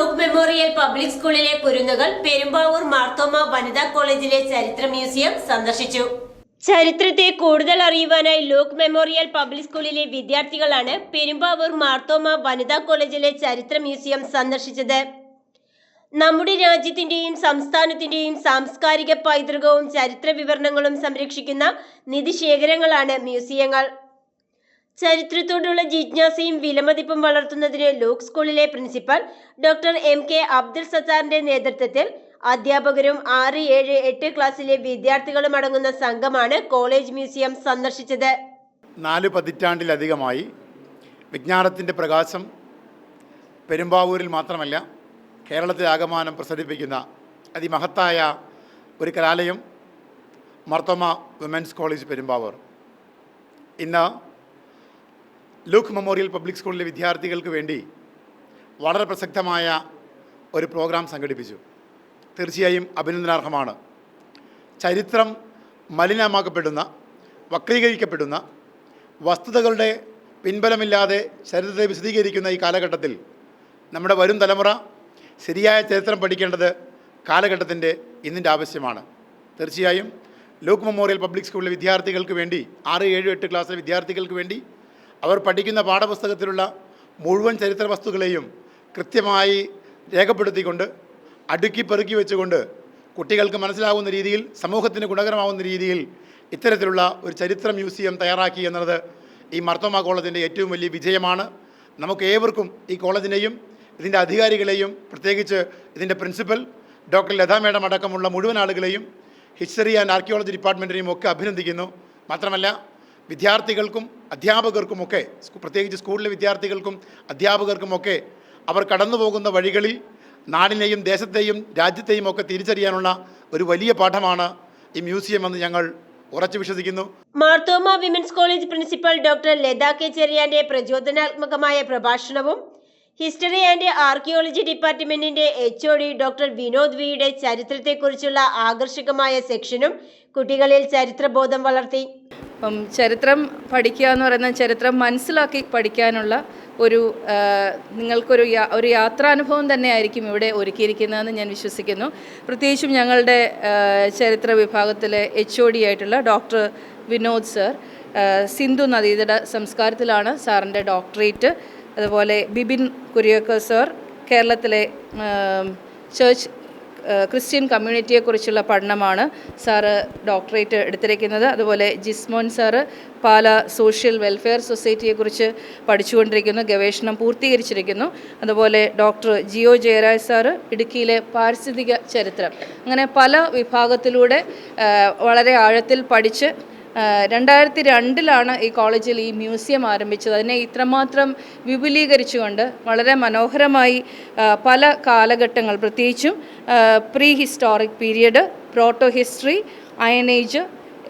Luke memorial public സ്കൂളിലെ കുരുന്നുകൾ പെരുമ്പാവൂർ മാർത്തോമ വനിതാ കോളേജിലെ ചരിത്ര മ്യൂസിയം സന്ദർശിച്ചു. ചരിത്രത്തെ കൂടുതൽ അറിയുവാനായി ലോക് മെമ്മോറിയൽ പബ്ലിക് സ്കൂളിലെ വിദ്യാർത്ഥികളാണ് പെരുമ്പാവൂർ മാർത്തോമ വനിതാ കോളേജിലെ ചരിത്ര മ്യൂസിയം സന്ദർശിച്ചത്. നമ്മുടെ രാജ്യത്തിന്റെയും സംസ്ഥാനത്തിന്റെയും സാംസ്കാരിക പൈതൃകവും ചരിത്ര വിവരണങ്ങളും സംരക്ഷിക്കുന്ന നിധിശേഖരങ്ങളാണ് മ്യൂസിയങ്ങൾ. ചരിത്രത്തോടുള്ള ജിജ്ഞാസയും വിലമതിപ്പും വളർത്തുന്നതിന് ലൂക്ക് സ്കൂളിലെ principal doctor M K Abdul സത്താറിന്റെ നേതൃത്വത്തിൽ അധ്യാപകരും ആറ് ഏഴ് എട്ട് ക്ലാസ്സിലെ വിദ്യാർത്ഥികളും അടങ്ങുന്ന സംഘമാണ് കോളേജ് മ്യൂസിയം സന്ദർശിച്ചത്. നാല് പതിറ്റാണ്ടിലധികമായി വിജ്ഞാനത്തിന്റെ പ്രകാശം പെരുമ്പാവൂരിൽ മാത്രമല്ല കേരളത്തിൽ ആകമാനം പ്രസരിപ്പിക്കുന്ന അതിമഹത്തായ ഒരു കലാലയം മർത്തോമ വിമൻസ് കോളേജ് പെരുമ്പാവൂർ. ഇന്ന് ലൂക്ക് മെമ്മോറിയൽ പബ്ലിക് സ്കൂളിലെ വിദ്യാർത്ഥികൾക്ക് വേണ്ടി വളരെ പ്രസക്തമായ ഒരു പ്രോഗ്രാം സംഘടിപ്പിച്ചു. തീർച്ചയായും അഭിനന്ദനാർഹമാണ്. ചരിത്രം മലിനമാക്കപ്പെടുന്ന വക്രീകരിക്കപ്പെടുന്ന വസ്തുതകളുടെ പിൻബലമില്ലാതെ ചരിത്രത്തെ വിശദീകരിക്കുന്ന ഈ കാലഘട്ടത്തിൽ നമ്മുടെ വരും തലമുറ ശരിയായ ചരിത്രം പഠിക്കേണ്ടത് കാലഘട്ടത്തിന്റെ ഇന്നിന്റെ ആവശ്യമാണ്. തീർച്ചയായും ലൂക്ക് മെമ്മോറിയൽ പബ്ലിക് സ്കൂളിലെ വിദ്യാർത്ഥികൾക്ക് വേണ്ടി ആറ് ഏഴ് എട്ട് ക്ലാസ്സിലെ വിദ്യാർത്ഥികൾക്ക് വേണ്ടി അവർ പഠിക്കുന്ന പാഠപുസ്തകത്തിലുള്ള മുഴുവൻ ചരിത്ര വസ്തുക്കളെയും കൃത്യമായി രേഖപ്പെടുത്തിക്കൊണ്ട് അടുക്കി പെറുക്കി വെച്ചുകൊണ്ട് കുട്ടികൾക്ക് മനസ്സിലാവുന്ന രീതിയിൽ സമൂഹത്തിന് ഗുണകരമാവുന്ന രീതിയിൽ ഇത്തരത്തിലുള്ള ഒരു ചരിത്ര മ്യൂസിയം തയ്യാറാക്കി എന്നത് ഈ മർത്തോമ കോളേജിന്റെ ഏറ്റവും വലിയ വിജയമാണ്. നമുക്ക് ഏവർക്കും ഈ കോളേജിനെയും ഇതിന്റെ അധികാരികളെയും പ്രത്യേകിച്ച് ഇതിന്റെ പ്രിൻസിപ്പൽ ഡോക്ടർ ലതാ മേഡം അടക്കമുള്ള മുഴുവൻ ആളുകളെയും ഹിസ്റ്ററി ആൻഡ് ആർക്കിയോളജി ഡിപ്പാർട്ട്മെന്റിനെയും ഒക്കെ അഭിനന്ദിക്കുന്നു. മാത്രമല്ല വിദ്യാർത്ഥികൾക്കും അധ്യാപകർക്കുമൊക്കെ പ്രത്യേകിച്ച് സ്കൂളിലെ വിദ്യാർത്ഥികൾക്കും അധ്യാപകർക്കുമൊക്കെ അവർ കടന്നു പോകുന്ന വഴികളിൽ നാടിനെയും ദേശത്തെയും രാജ്യത്തെയും ഒക്കെ തിരിച്ചറിയാനുള്ള ഒരു വലിയ പാഠമാണ് ഈ മ്യൂസിയം എന്ന് ഞങ്ങൾ ഉറച്ചു വിശ്വസിക്കുന്നു. Marthoma women's college principal doctor Latha K ചെറിയാന്റെ പ്രചോദനാത്മകമായ പ്രഭാഷണവും ഹിസ്റ്ററി ആൻഡ് ആർക്കിയോളജി ഡിപ്പാർട്ട്മെന്റിന്റെ H O D doctor Vinod വിയുടെ ചരിത്രത്തെക്കുറിച്ചുള്ള ആകർഷകമായ സെക്ഷനും കുട്ടികളിൽ ചരിത്രബോധം വളർത്തി. അപ്പം ചരിത്രം പഠിക്കുക എന്ന് പറയുന്നത് ചരിത്രം മനസ്സിലാക്കി പഠിക്കാനുള്ള ഒരു നിങ്ങൾക്കൊരു യാ ഒരു യാത്രാനുഭവം തന്നെയായിരിക്കും ഇവിടെ ഒരുക്കിയിരിക്കുന്നതെന്ന് ഞാൻ വിശ്വസിക്കുന്നു. പ്രത്യേകിച്ചും ഞങ്ങളുടെ ചരിത്ര വിഭാഗത്തിലെ എച്ച് ഒ ഡി ആയിട്ടുള്ള ഡോക്ടർ വിനോദ് സർ സിന്ധു നദീതട സംസ്കാരത്തിലാണ് സാറിന്റെ ഡോക്ടറേറ്റ്. അതുപോലെ ബിബിൻ കുര്യക്കർ സർ കേരളത്തിലെ ചേർച്ച് ക്രിസ്ത്യൻ കമ്മ്യൂണിറ്റിയെക്കുറിച്ചുള്ള പഠനമാണ് സാറ് ഡോക്ടറേറ്റ് എടുത്തിരിക്കുന്നത്. അതുപോലെ Jismon sir Pala social welfare സൊസൈറ്റിയെക്കുറിച്ച് പഠിച്ചുകൊണ്ടിരിക്കുന്നു ഗവേഷണം പൂർത്തീകരിച്ചിരിക്കുന്നു. അതുപോലെ ഡോക്ടർ ജിയോ ജയരാജ് സാറ് ഇടുക്കിയിലെ പാരിസ്ഥിതിക ചരിത്രം. അങ്ങനെ പല വിഭാഗത്തിലൂടെ വളരെ ആഴത്തിൽ പഠിച്ച് രണ്ടായിരത്തി രണ്ടിലാണ് ഈ കോളേജിൽ ഈ മ്യൂസിയം ആരംഭിച്ചത്. അതിനെ ഇത്രമാത്രം വിപുലീകരിച്ചുകൊണ്ട് വളരെ മനോഹരമായി പല കാലഘട്ടങ്ങൾ പ്രത്യേകിച്ചും pre historic period proto history iron age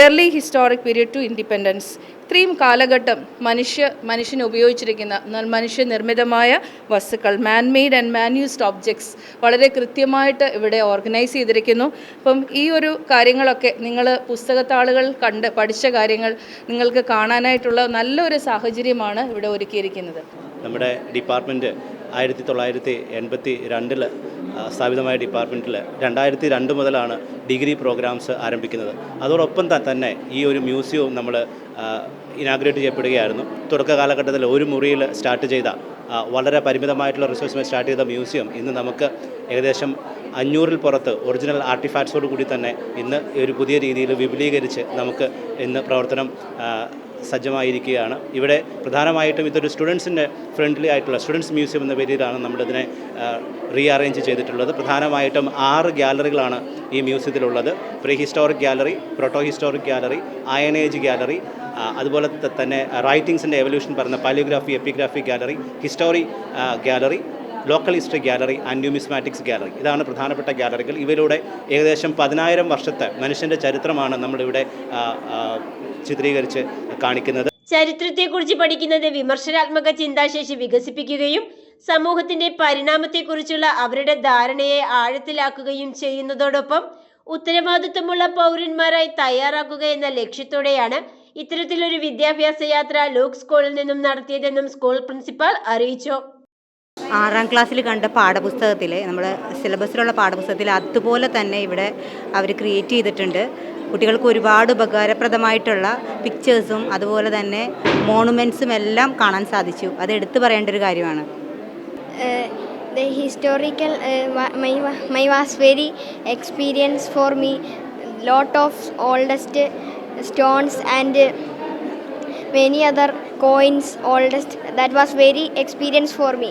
early historic period to independence ഇത്രയും കാലഘട്ടം മനുഷ്യ മനുഷ്യന് ഉപയോഗിച്ചിരിക്കുന്ന എന്നാൽ മനുഷ്യനിർമ്മിതമായ വസ്തുക്കൾ man made and man used objects വളരെ കൃത്യമായിട്ട് ഇവിടെ ഓർഗനൈസ് ചെയ്തിരിക്കുന്നു. അപ്പം ഈ ഒരു കാര്യങ്ങളൊക്കെ നിങ്ങൾ പുസ്തകത്താളുകൾ കണ്ട് പഠിച്ച കാര്യങ്ങൾ നിങ്ങൾക്ക് കാണാനായിട്ടുള്ള നല്ലൊരു സാഹചര്യമാണ് ഇവിടെ ഒരുക്കിയിരിക്കുന്നത്. നമ്മുടെ ഡിപ്പാർട്ട്മെന്റ് ആയിരത്തി തൊള്ളായിരത്തി എൺപത്തി രണ്ടിൽ സ്ഥാപിതമായ ഡിപ്പാർട്ട്മെന്റിൽ രണ്ടായിരത്തി രണ്ട് മുതലാണ് ഡിഗ്രി പ്രോഗ്രാംസ് ആരംഭിക്കുന്നത്. അതോടൊപ്പം തന്നെ ഈ ഒരു മ്യൂസിയവും നമ്മൾ ഇനാഗ്രേറ്റ് ചെയ്യപ്പെടുകയായിരുന്നു. തുടക്ക കാലഘട്ടത്തിൽ ഒരു മുറിയിൽ സ്റ്റാർട്ട് ചെയ്ത വളരെ പരിമിതമായിട്ടുള്ള റിസോഴ്സുമായി സ്റ്റാർട്ട് ചെയ്ത മ്യൂസിയം ഇന്ന് നമുക്ക് ഏകദേശം അഞ്ഞൂറിൽ പുറത്ത് ഒറിജിനൽ ആർട്ടിഫാക്ട്സോട് കൂടി തന്നെ ഇന്ന് ഒരു പുതിയ രീതിയിൽ വിപുലീകരിച്ച് നമുക്ക് ഇന്ന് പ്രവർത്തനം സജ്ജമായിരിക്കുകയാണ്. ഇവിടെ പ്രധാനമായിട്ടും ഇതൊരു സ്റ്റുഡൻസിന്റെ ഫ്രണ്ട്ലി ആയിട്ടുള്ള സ്റ്റുഡൻസ് മ്യൂസിയം എന്ന പേരിലാണ് നമ്മളിതിനെ റീ അറേഞ്ച് ചെയ്തിട്ടുള്ളത്. പ്രധാനമായിട്ടും ആറ് ഗ്യാലറികളാണ് ഈ മ്യൂസിയത്തിലുള്ളത്. Pre historic gallery proto historic gallery iron age gallery അതുപോലെ തന്നെ റൈറ്റിംഗ്സിന്റെ എവല്യൂഷൻ പറഞ്ഞ palaeography epigraphy gallery history gallery local history gallery and numismatics gallery ഇതാണ് പ്രധാനപ്പെട്ട ഗ്യാലറികൾ ഇവരുടെ ഏകദേശം പതിനായിരം വർഷത്തെ മനുഷ്യന്റെ ചരിത്രമാണ് നമ്മളിവിടെ ചിത്രീകരിച്ച് കാണിക്കുന്നത്. ചരിത്രത്തെക്കുറിച്ച് പഠിക്കുന്നത് വിമർശനാത്മക ചിന്താശേഷി വികസിപ്പിക്കുകയും സമൂഹത്തിന്റെ പരിണാമത്തെക്കുറിച്ചുള്ള അവരുടെ ധാരണയെ ആഴത്തിലാക്കുകയും ചെയ്യുന്നതോടൊപ്പം ഉത്തരവാദിത്വമുള്ള പൗരന്മാരായി തയ്യാറാക്കുക എന്ന ലക്ഷ്യത്തോടെയാണ് ഇത്തരത്തിലൊരു വിദ്യാഭ്യാസ യാത്ര ലൂക്ക് സ്കൂളിൽ നിന്നും നടത്തിയതെന്നും സ്കൂൾ പ്രിൻസിപ്പാൾ അറിയിച്ചു. ആറാം ക്ലാസ്സിൽ കണ്ട പാഠപുസ്തകത്തിൽ നമ്മൾ സിലബസിലുള്ള പാഠപുസ്തകത്തിൽ അതുപോലെ തന്നെ ഇവിടെ അവർ ക്രിയേറ്റ് ചെയ്തിട്ടുണ്ട്. കുട്ടികൾക്ക് ഒരുപാട് ഉപകാരപ്രദമായിട്ടുള്ള പിക്ചേഴ്സും അതുപോലെ തന്നെ മോണുമെന്റ്സും എല്ലാം കാണാൻ സാധിച്ചു. അത് എടുത്തു പറയേണ്ട ഒരു കാര്യമാണ്. The historical my was very experience for me. Lot of oldest stones and many other coins oldest that was very experience for me